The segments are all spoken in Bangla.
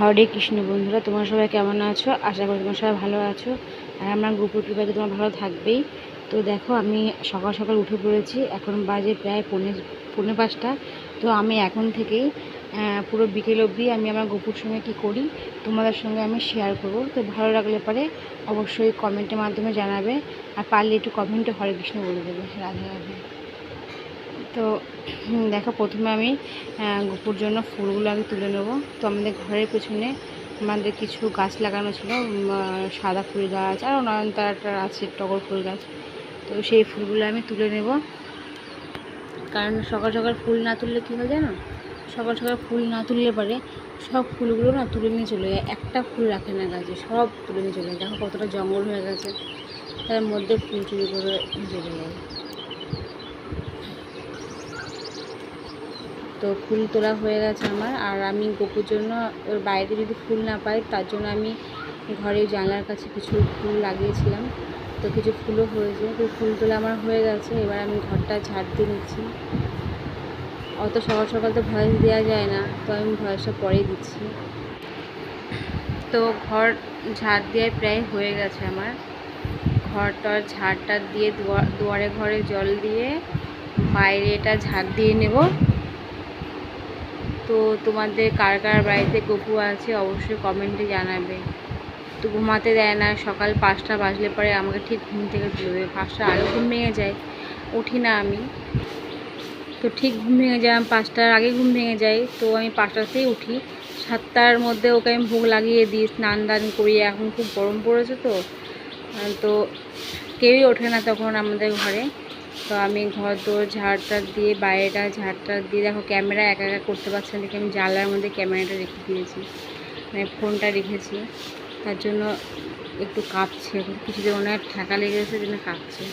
হরে কৃষ্ণ বন্ধুরা, তোমরা সবাই কেমন আছো? আশা করি তোমরা সবাই ভালো আছো। আর আমার গুপুর কৃপাতে তোমার ভালো থাকবেই। তো দেখো, আমি সকাল সকাল উঠে পড়েছি, এখন বাজে প্রায় পৌনে পৌনে পাঁচটা। তো আমি এখন থেকেই পুরো বিকেল অবধি আমি আমার গুপুর সঙ্গে কী করি, তোমাদের সঙ্গে আমি শেয়ার করব। তো ভালো লাগলে পরে অবশ্যই কমেন্টের মাধ্যমে জানাবে, আর পারলে একটু কমেন্টে হরে কৃষ্ণ বলে দেবে। রাধে রাধে। তো দেখো প্রথমে আমি গোপুর জন্য ফুলগুলো আগে তুলে নেব। তো আমাদের ঘরের পেছনে আমাদের কিছু গাছ লাগানো ছিল সাদা ফুল গাছ আর নয়নতারাটা আছে টগর ফুল গাছ। তো সেই ফুলগুলো আমি তুলে নেব। কারণ সকাল সকাল ফুল না তুললে কী হয় জানো? সকাল সকাল ফুল না তুললে পারে সব ফুলগুলো না তুলে নিয়ে চলে যায়। একটা ফুল রাখে না গাছে, সব তুলে নিয়ে চলে যায়। দেখো কতটা জঙ্গল হয়ে গেছে। তার মধ্যে ফুল চুরি করে চলে যায়। তো ফুল তোলা হয়ে গেছে আমার। আর আমি গোপুর জন্য ওর বাইরে যদি ফুল না পাই, তার জন্য আমি ঘরে জানলার কাছে কিছু ফুল লাগিয়েছিলাম। তো কিছু ফুলও হয়েছে। তো ফুল তোলা আমার হয়ে গেছে। এবার আমি ঘরটা ঝাড় দিয়ে নিচ্ছি। অত সকাল সকাল তো ভয়েস দেওয়া যায় না, তো আমি ভয়েসটা পরেই দিচ্ছি। তো ঘর ঝাড় দিয়ে প্রায় হয়ে গেছে আমার। ঘরটার ঝাড়টা দুয়া- দুয়ারে ঘরে জল দিয়ে বাইরে এটা ঝাড় দিয়ে নেব। তো তোমাদের কার কার বাড়িতে গপু আছে অবশ্যই কমেন্টে জানাবে। তো ঘুমাতে দেয় না, সকাল পাঁচটা বাজলে পরে আমাকে ঠিক ঘুম থেকে তুলে দেবে পাঁচটা আগে ঘুম ভেঙে যায়, উঠি না আমি। তো ঠিক ঘুম ভেঙে যায়, আমি পাঁচটার আগে ঘুম ভেঙে যায়। তো আমি পাঁচটাতেই উঠি। সাতটার মধ্যে ওকে আমি ভোগ লাগিয়ে দিই, স্নান দান করি এখন খুব গরম পড়েছে তো। তো কেউই ওঠে না তখন আমাদের ঘরে। তো আমি ঘর দোর ঝাড়টা দিয়ে, বাইরেটা ঝাড়টা দিয়ে, দেখো ক্যামেরা একা একা করতে পারছে না দেখে আমি জানলার মধ্যে ক্যামেরাটা রেখে দিয়েছি। মানে ফোনটা রেখেছি। তার জন্য একটু কাঁপছে। কিছুদিন ওনার ঠেকা লেগে গেছে জন্য কাঁপছে।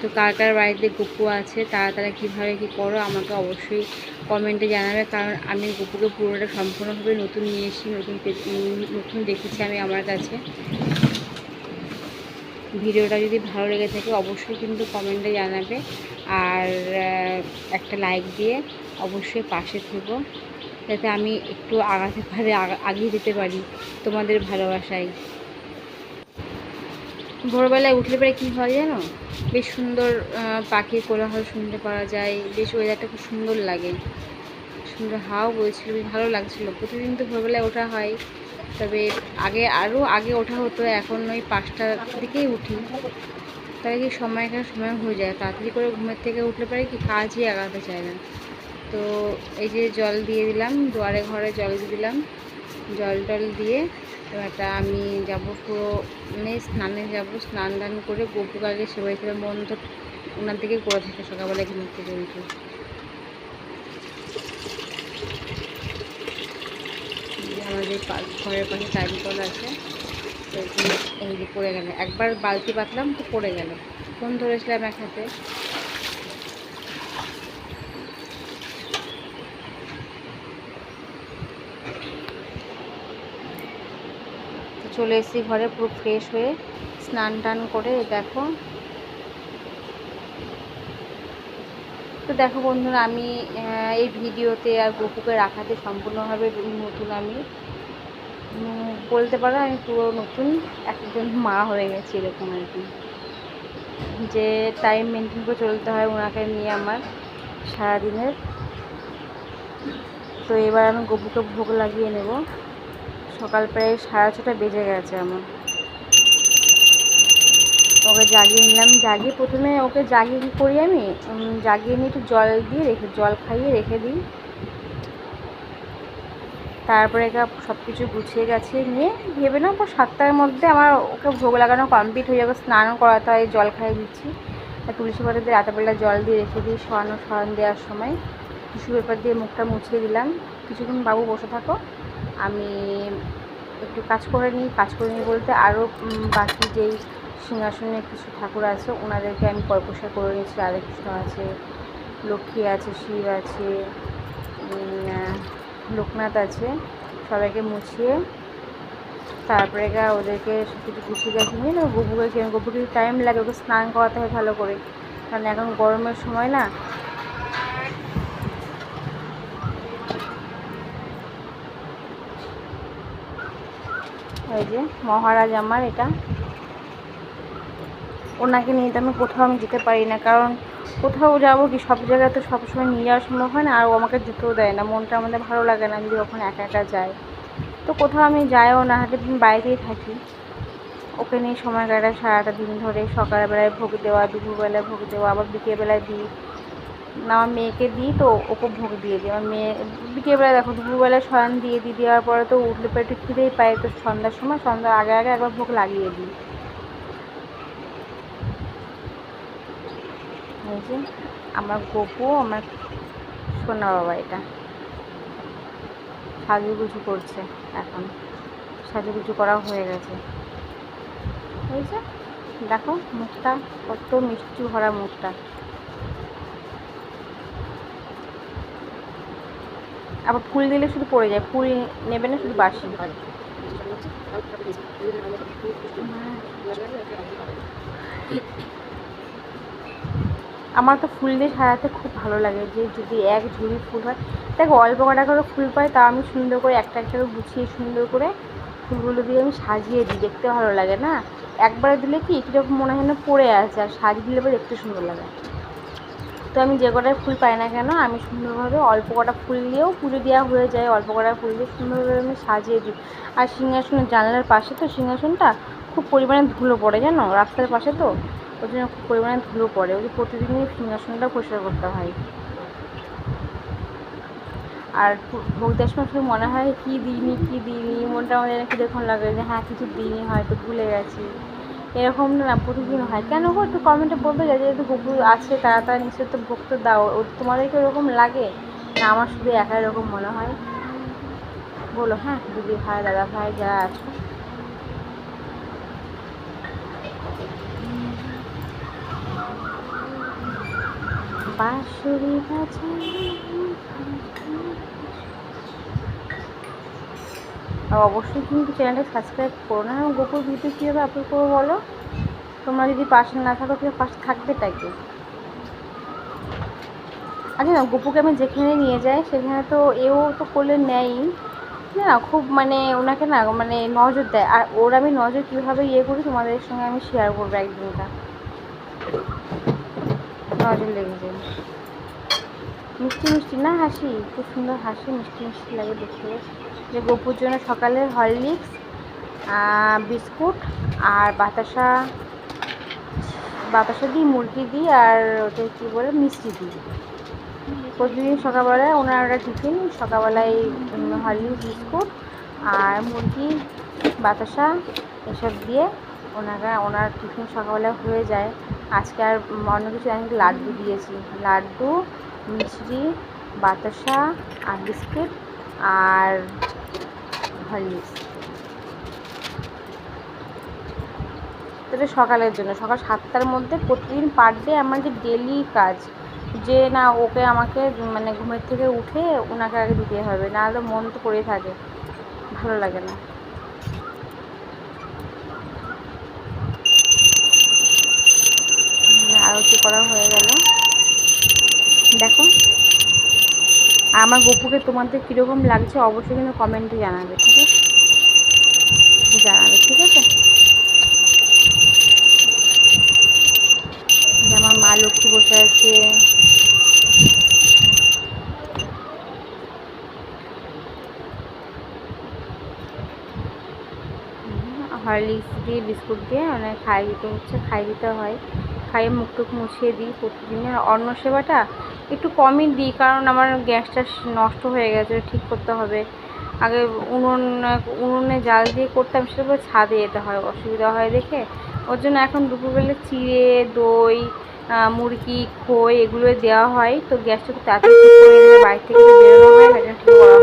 তো কার কার বাড়িতে গপু আছে তারা তারা কীভাবে কী করো, আমাকে অবশ্যই কমেন্টে জানাবে। কারণ আমি গপুকে পুরোটা সম্পূর্ণভাবে নতুন নিয়ে এসেছি, নতুন নতুন দেখেছি আমি আমার কাছে। ভিডিওটা যদি ভালো লেগে থাকে, অবশ্যই কিন্তু কমেন্টে জানাবে। আর একটা লাইক দিয়ে অবশ্যই পাশে থেকো, যাতে আমি একটু আগাতে পারে আগিয়ে যেতে পারি তোমাদের ভালোবাসায়। ভোরবেলায় উঠলে পরে কী হয় জানো? বেশ সুন্দর পাখির কোলাহল শুনতে পাওয়া যায়, বেশ ওয়েদারটা খুব সুন্দর লাগে। সুন্দর হাওয়া বইছিল, বেশ ভালো লাগছিল। প্রতিদিন তো ভোরবেলায় ওঠা হয়। তবে আগে আরও আগে ওঠা হতো, এখন ওই পাঁচটার দিকেই উঠি। তাহলে কি সময় কেন সময় হয়ে যায়, তাড়াতাড়ি করে ঘুমের থেকে উঠলে পারে কি কাজই আগাতে চায় না। তো এই যে জল দিয়ে দিলাম, দুয়ারে ঘরে জল দিয়ে দিলাম। জল টল দিয়ে এবারটা আমি যাব পুরো মানে স্নানে যাব স্নান টান করে গপু আগে সেবাই করে মন তো ওনার দিকে করে থাকে সকালবেলা ঘুমের থেকে উঠে এই যে আমাদের ঘরের পাশে টাইম কল আছে। পড়ে গেল। একবার বালতি পাতলাম তো পড়ে গেল। ফোন ধরেছিলাম এক হাতে। চলে এসেছি ঘরে, পুরো ফ্রেশ হয়ে স্নান টান করে দেখো। তো দেখো বন্ধুরা, আমি এই ভিডিওতে আর গপুকে রাখাতে সম্পূর্ণভাবে নতুন আমি। বলতে পারো, আমি পুরো নতুন একজন মা হয়ে গেছি এরকম আর কি। যে টাইম মেনটেন করে চলতে হয় ওনাকে নিয়ে আমার সারাদিনের। তো এবার আমি গপুকে ভোগ লাগিয়ে নেব। সকাল প্রায় সাড়ে ছটা বেজে গেছে আমার। ওকে জাগিয়ে নিলাম। জাগিয়ে প্রথমে ওকে জাগিয়ে করি আমি? জাগিয়ে নিয়ে একটু জল দিয়ে রেখে জল খাইয়ে রেখে দিই। তারপরে সব কিছু গুছিয়ে গাছিয়ে নিয়ে ভেবে নাও পর সাতটার মধ্যে আমার ওকে ভোগ লাগানো কমপ্লিট হয়ে যাবে স্নানও করাতে হয়, জল খাইয়ে দিচ্ছি। আর তুলসী পাতা দিয়ে রাতেরবেলা জল দিয়ে রেখে দিই, শোয়ানো, শোয়ান দেওয়ার সময়। টিস্যু পেপার দিয়ে মুখটা মুছিয়ে দিলাম। কিছুক্ষণ বাবু বসে থাকো, আমি একটু কাজ করে নিই। কাজ করে নিই বলতে আরও বাকি যেই সিংহাসনে কিছু ঠাকুর আছে, ওনাদেরকে আমি পরপরিষ্কার করে নিয়েছি। রাধাকৃষ্ণ আছে, লক্ষ্মী আছে, শিব আছে লোকনাথ আছে, সবাইকে মুছিয়ে। তারপরে গা ওদেরকে কিছু গুছিয়ে গাছি। নিয়ে না গবুকে কিনে কিছু টাইম লাগে, ওকে স্নান করাতে হয় ভালো করে। কারণ এখন গরমের সময় না। এই যে মহারাজ আমার এটা। ওনাকে নিয়ে তো আমি কোথাও আমি যেতে পারি না, কারণ কোথাও যাব কি? সব জায়গায় তো সবসময় নিয়ে যাওয়া সম্ভব হয় না, আর ও আমাকে যেতেও দেয় না। মনটা আমাদের ভালো লাগে না যদি ওখানে একা একা যায়। তো কোথাও আমি যাইও না দিন বাইরেই থাকি। ওকে নিয়ে সময় কাটাই, সারাটা দিন ধরে সকালবেলায় ভোগ দেওয়া, দুপুরবেলায় ভোগ দেওয়া, আবার বিকেলবেলায় দিই। না, আমার মেয়েকে দিই তো ওকে ভোগ দিয়ে দিই। আমার মেয়ে, বিকেলবেলায় দেখো, দুপুরবেলায় শয়ন দিয়ে দিই, দেওয়ার পরে তো উঠলে একটু খিদেই পায়। তো সন্ধ্যার সময়, সন্ধ্যার আগে আগে একবার ভোগ লাগিয়ে দিই। এই আমার গপু আমার সোনা বাবা এটা সাজুগুজু করছে এখন সাজুগুজু করা হয়ে গেছে হয়েছে দেখো মুখটা কত মিষ্টি ভরা মুখটা আবার ফুল দিলে শুধু পড়ে যায় ফুল নেবে না শুধু বাসি আমার তো ফুল দিয়ে সাজাতে খুব ভালো লাগে যে যদি এক ঝুড়ি ফুল হয়। দেখো, অল্প কটা করে ফুল পাই তা আমি সুন্দর করে একটা একটা করে গুছিয়ে সুন্দর করে ফুলগুলো দিয়ে আমি সাজিয়ে দিই, দেখতে ভালো লাগে না? একবারে দিলে কি কীরকম মনে হয় না পড়ে আছে, আর সাজিয়ে দিলে পরে দেখতে সুন্দর লাগে। তো আমি যে কটায় ফুল পাই না কেন, আমি সুন্দরভাবে অল্প কটা ফুল দিয়েও পুজো দেওয়া হয়ে যায়, অল্প কটা ফুল দিয়ে সুন্দরভাবে আমি সাজিয়ে দিই। আর সিংহাসনের জানলার পাশে তো সিংহাসনটা খুব পরিমাণে ধুলো পড়ে, জানো? রাস্তার পাশে তো। ওই জন্য পরিমাণে ধুলো পড়ে যে প্রতিদিনই সিংহাসনটা পরিষ্কার করতে হয়। আর ভোগ দেওয়ার সময় মনে হয়, কী দিইনি কী দিইনি? মনটা আমাদের নাকি দেখুন লাগে যে হ্যাঁ কিছু দিইনি হয়তো, ভুলে গেছি। এরকম না, প্রতিদিন হয়। কেন গো? একটু কমেন্টে বলতে যায় যেহেতু গপু আছে তারা তারা নিশ্চয়ই তো ভোগ তো দাও। ও তোমাদেরকে ওরকম লাগে? না, আমার শুধু একা এরকম মনে হয়। বলো হ্যাঁ দিদি ভাই, দাদা ভাই, যারা আছে। আর অবশ্যই কিন্তু চ্যানেলটা সাবস্ক্রাইব করো না গোপুর ভিডিও কীভাবে আপলোড করব বলো? তোমরা যদি পাশে না থাকো কেউ পাশে থাকবে তাকে আচ্ছা না, গপুকে আমি যেখানে নিয়ে যাই, সেখানে তো এও তো করলে নেয়ই না, খুব মানে ওনাকে না মানে নজর দেয়। আর ওর আমি নজর কীভাবে ইয়ে করি, তোমাদের সঙ্গে আমি শেয়ার করব একদিনটা। নজর লেগে যায়। মিষ্টি মিষ্টি না হাসি? খুব সুন্দর হাসি, মিষ্টি মিষ্টি লাগে দেখতে যে গোপুর জন্য সকালে হরলিক্স বিস্কুট আর বাতাসা বাতাসা দিই, মুরগি দিই আর ওটা কী বলে, মিষ্টি দিই। প্রতিদিন সকালবেলায় ওনার টিফিন, সকালবেলায় হরলিক্স, বিস্কুট আর মুরগি, বাতাসা এসব দিয়ে ওনারা, ওনার টিফিন সকালবেলা হয়ে যায়। আজকে আর অন্য কিছু আমি লাড্ডু দিয়েছি। লাড্ডু মিষ্টি বাতাসা আর বিস্কিট আর হরলিক্স। এটা সকালের জন্য, সকাল সাতটার মধ্যে প্রতিদিন পার ডে আমার যে ডেলি কাজ, যে না ওকে আমাকে মানে ঘুমের থেকে উঠে ওনাকে আগে দিতে হবে না নাহলে মন তো পড়ে থাকে, ভালো লাগে না। আরতি করা হয়ে গেল? দেখো। আমার গপুকে তোমাদের কীরকম লাগছে অবশ্যই কিন্তু কমেন্টে জানাবে, ঠিক আছে? জানাবে, ঠিক আছে? আমার মা লক্ষ্মী বসে আছে। হরলিক্স দিয়ে বিস্কুট দিয়ে মানে খাই দিতে হচ্ছে, খাই দিতে হয়। খাইয়ে মুখ টুক মুছিয়ে দিই প্রতিদিনের। অন্ন সেবাটা একটু কমই দিই, কারণ আমার গ্যাসটা নষ্ট হয়ে গেছে, ঠিক করতে হবে। আগে উনুন, উনুনে জাল দিয়ে করতাম, সেটা পরে ছাদে যেতে হয়, অসুবিধা হয় দেখে। ওর জন্য এখন দুপুরবেলা চিড়ে, দই মুরগি, খই এগুলো দেওয়া হয়। তো গ্যাসটা একটু তাড়াতাড়ি বাইরে থেকে তো বেরোনো হয় ঠিক করা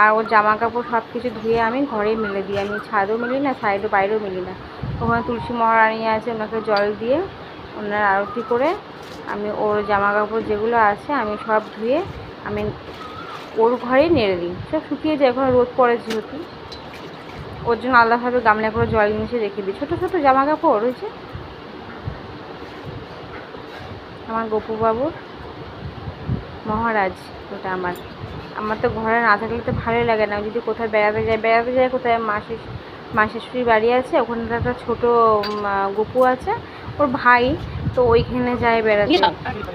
আর ওর জামা কাপড় সব কিছু ধুয়ে আমি ঘরেই মেলে দিই। আমি ছাদেও মেলি না সাইডে বাইরেও মেলি না। ওখানে তুলসী মহারানী আছে, ওনাকে জল দিয়ে ওনার আরতি করে আমি ওর জামা কাপড় যেগুলো আছে আমি সব ধুয়ে আমি ওর ঘরেই নেড়ে দিই। সব শুকিয়ে যায় ওখানে রোদ পড়ে যেহেতু। ওর জন্য আলাদাভাবে গামলা করে জল মিশে রেখে দিই। ছোটো ছোটো জামা কাপড় রয়েছে। আমার গপু বাবুর মহারাজ, ওটা আমার। আমার তো ঘরে না থাকলে তো ভালোই লাগে না। যদি কোথাও বেড়াতে যাই বেড়াতে যাই কোথায় মাসি মা শাশুড়ির বাড়ি আছে, ওখানে একটা ছোটো গপু আছে। ওর ভাই তো ওইখানে যায় বেড়াতে।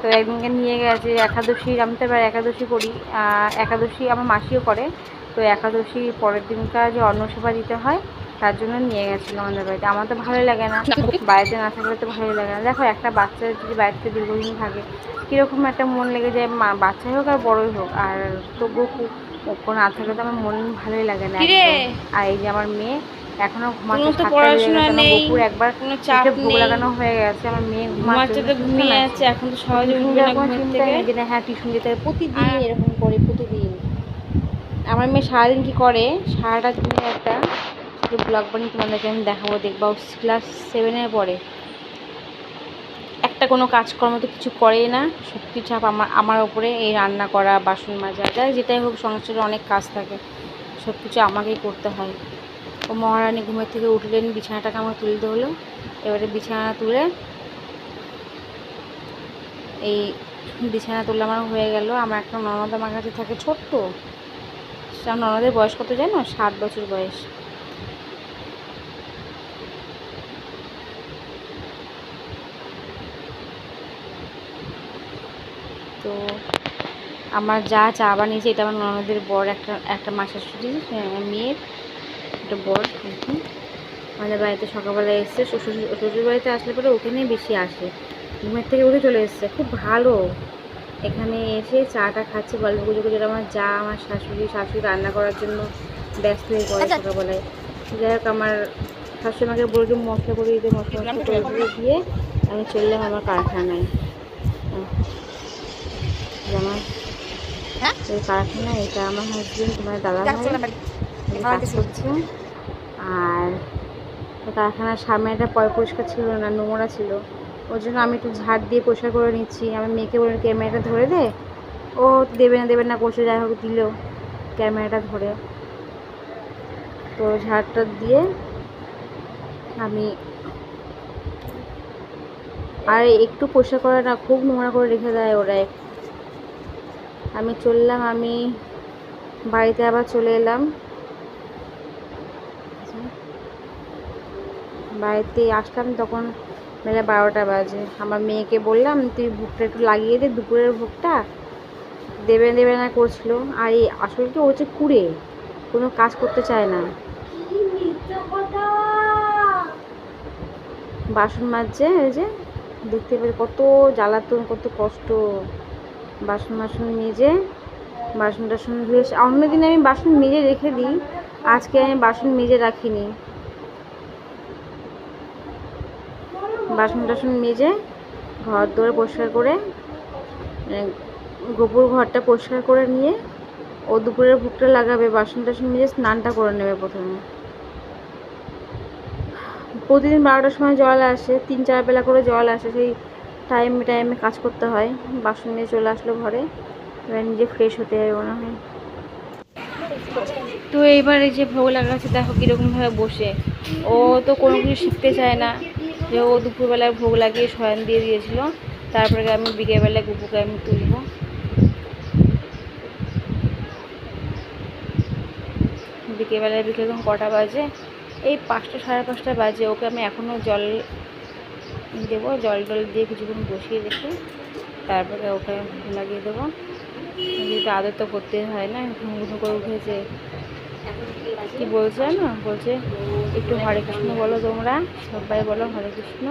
তো একদিনকে নিয়ে গেছে একাদশী আমি তো এবার একাদশী করি। একাদশী আমার মাসিও করে। তো একাদশী পরের দিনকার যে অন্নসেবা দিতে হয় তার জন্য নিয়ে গেছিল আমাদের বাড়িতে। আমার তো ভালোই লাগে না। বাড়িতে না থাকলে তো ভালোই লাগে না। দেখো একটা বাচ্চা যদি বাড়িতে দীর্ঘদিন থাকে কীরকম একটা মন লেগে যায় মা বাচ্চাই হোক আর বড়ই হোক। আর তবুও খুব ও না থাকলে তো আমার মন ভালোই লাগে না আর এই যে আমার মেয়ে এখনও ঘুমাচ্ছে তো পড়াশোনা নেই, একবার কোনো চাপ নেই। লাগানো হয়ে গেছে আমার মেয়ে ঘুমাচ্ছে তো ঘুমিয়ে আছে এখন তো সহজে উঠবে না চিন্তা থেকে। যে হ্যাঁ টিউশন যেতে হবে। প্রতিদিন এরকম করে প্রতিদিন। আমার মেয়ে সারাদিন কি করে? সারাটা দিনে একটা ছোটো ব্লগ বানিয়ে তোমাদেরকে আমি দেখাবো দেখবা ক্লাস সেভেনের পরে। একটা কোনো কাজকর্ম তো কিছু করেই না। কিছু চাপ আমার আমার ওপরে এই রান্না করা বাসন মাজা যা যেটাই হোক সংসারে অনেক কাজ থাকে। সব কিছু আমাকেই করতে হয়। ও মহারানী ঘুমের থেকে উঠলেন বিছানাটাকে আমার তুলতে হলো। এবারে বিছানা তুলে এই বিছানা তুলে আমার হয়ে গেল। আমার একটা ননদ আমার কাছে থাকে ছোট্ট। সে আমার ননদের বয়স কত জানো? সাত বছর বয়স। তো আমার যা চা বানিয়েছে, এটা আমার ননদের বর একটা একটা মাসের ছুটি মেয়ের। একটা কি আমাদের বাড়িতে সকালবেলা এসছে শ্বশুর শ্বশুর বাড়িতে আসলে পরে ওখানেই বেশি আসে। ঘুমের থেকে উঠে চলে এসছে খুব ভালো। এখানে এসে চাটা খাচ্ছে গল্প গুজো গুজো আমার যা আমার শাশুড়ি শাশুড়ি রান্না করার জন্য ব্যস্ত হয়ে পড়ে আচ্ছা। সকালবেলায়। যাই হোক আমার শাশুড়ি আমাকে বলে যে মশলা করে দিতে মশলা মশলা করে দিয়ে আমি চললাম আমার কারখানায়। আমার হ্যাঁ? কারখানা এটা আমার হাজবেন্ড তোমার দাদা আর কারখানার সামনে একটা পয় পরিষ্কার ছিল না, নোংরা ছিল। ওর জন্য আমি একটু ঝাড় দিয়ে পরিষ্কার করে নিচ্ছি। আমার মেয়েকে বলে ক্যামেরাটা ধরে দে। ও দেবে না দেবে না, করছে, যাই হোক দিল ক্যামেরাটা ধরে। তো ঝাড়টা দিয়ে আমি আর একটু পরিষ্কার করে না, খুব নোংরা করে রেখে দেয় ওরা আমি চললাম, আমি বাড়িতে আবার চলে এলাম। বাড়িতে আসলাম তখন বেলা বারোটা বাজে। আমার মেয়েকে বললাম, তুই ভোগটা একটু লাগিয়ে দে দুপুরের ভোগটা দেবে দেবে না করছিল। আর এই আসলে কি হচ্ছে কুড়ে। কোনো কাজ করতে চায় না। বাসন মাজছে ওই যে দেখতে পেলে কত জ্বালাতন, কত কষ্ট। বাসন বাসন মেজে, বাসন টাসন ধুয়ে, অন্যদিন আমি বাসন মেজে রেখে দিই। আজকে আমি বাসন মেজে রাখিনি। বাসন টাসন মেজে ঘর দোর পরিষ্কার করে মানে গোপুর ঘরটা পরিষ্কার করে নিয়ে ও দুপুরের ভোগটা লাগাবে বাসন টাসন মেজে স্নানটা করে নেবে প্রথমে। প্রতিদিন বারোটার সময় জল আসে, তিন চার বেলা করে জল আসে, সেই টাইমে টাইমে কাজ করতে হয়, বাসন নিয়ে চলে আসলো ঘরে, এবার নিজে ফ্রেশ হতে হবে মনে হয়। তো এইবার এই যে ভোগ লাগাচ্ছে দেখো কীরকমভাবে বসে। ও তো কোনো কিছু শিখতে চায় না। যে ও দুপুরবেলায় ভোগ লাগিয়ে শয়ন দিয়ে দিয়েছিল। তারপরে আমি বিকেলবেলায় গুপুকে আমি তুলবো। বিকেলবেলায় বিকেল এখন কটা বাজে? এই পাঁচটা, সাড়ে পাঁচটা বাজে। ওকে আমি এখনও জল দেবো। জল টল দিয়ে কিছুক্ষণ বসিয়ে রেখে তারপরে ওকে লাগিয়ে দেবো। যেহেতু আদর তো করতে হয় না, ঘুম ঘুম করে উঠেছে। কি বলছে না বলছে, একটু হরে কৃষ্ণ বলো তোমরা, সবাই বলো হরে কৃষ্ণ।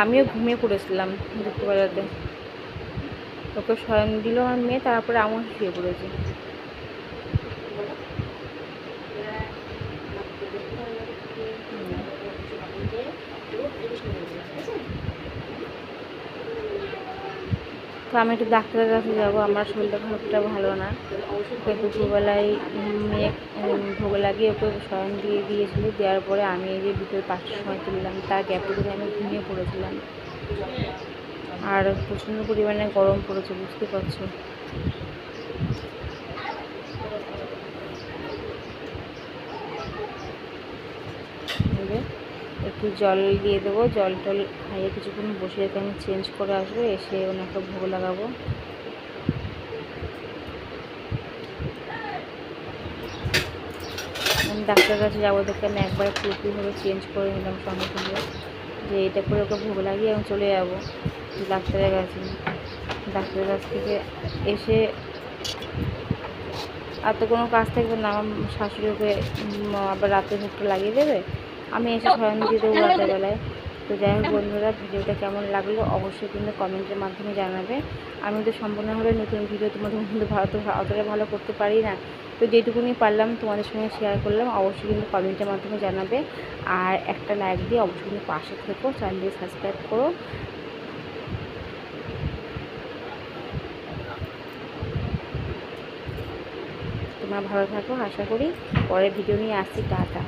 আমিও ঘুমিয়ে পড়েছিলাম দুপুরবেলাতে। ওকে শয়ন দিল আমার মেয়ে, তারপরে আমার শুয়ে পড়েছে। তো আমি একটু ডাক্তারের কাছে যাব, আমার শরীরটা খুবটা ভালো না। ওকে দুপুরবেলায় মেয়ে ভোগ লাগিয়ে ওকে স্বয়ং দিয়ে দিয়েছিল, দেওয়ার পরে আমি এই যে বিকেল পাঁচটার সময় তুললাম, তার গ্যাপে করে আমি ঘুমিয়ে পড়েছিলাম। আর প্রচণ্ড পরিমাণে গরম পড়েছে, বুঝতে পারছ? একটু জল দিয়ে দেবো। জল টল খাইয়ে কিছুক্ষণ বসে রেখে আমি চেঞ্জ করে আসব, এসে ওনাকে ভোগ লাগাবো। আমি ডাক্তারের কাছে যাব দেখে আমি একবার পুরোপুরিভাবে চেঞ্জ করে নিলাম সঙ্গে সঙ্গে যে এটা করে ওকে ভোগ লাগিয়ে আমি চলে যাব ডাক্তারের কাছে। ডাক্তারের কাছ থেকে এসে আর তো কোনো কাজ থাকবে না, আমার শাশুড়ি ওকে আবার রাতে ভোগটা লাগিয়ে দেবে। আমি এসে স্বয়ং দিয়ে দেবো রাতের বেলায় তো যাই হোক বন্ধুরা ভিডিওটা কেমন লাগল অবশ্যই কিন্তু কমেন্টের মাধ্যমে জানাবে। আমি তো সম্পূর্ণভাবে নতুন ভিডিও তোমাদের কিন্তু ভালো তো অতটা ভালো করতে পারি না। তো যেটুকুনি পারলাম তোমাদের সঙ্গে শেয়ার করলাম অবশ্যই কিন্তু কমেন্টের মাধ্যমে জানাবে। আর একটা লাইক দিয়ে অবশ্যই কিন্তু পাশে থেকো চ্যানেলটি সাবস্ক্রাইব করো। তোমরা ভালো থাকো আশা করি পরের ভিডিও নিয়ে আসছি টাটা।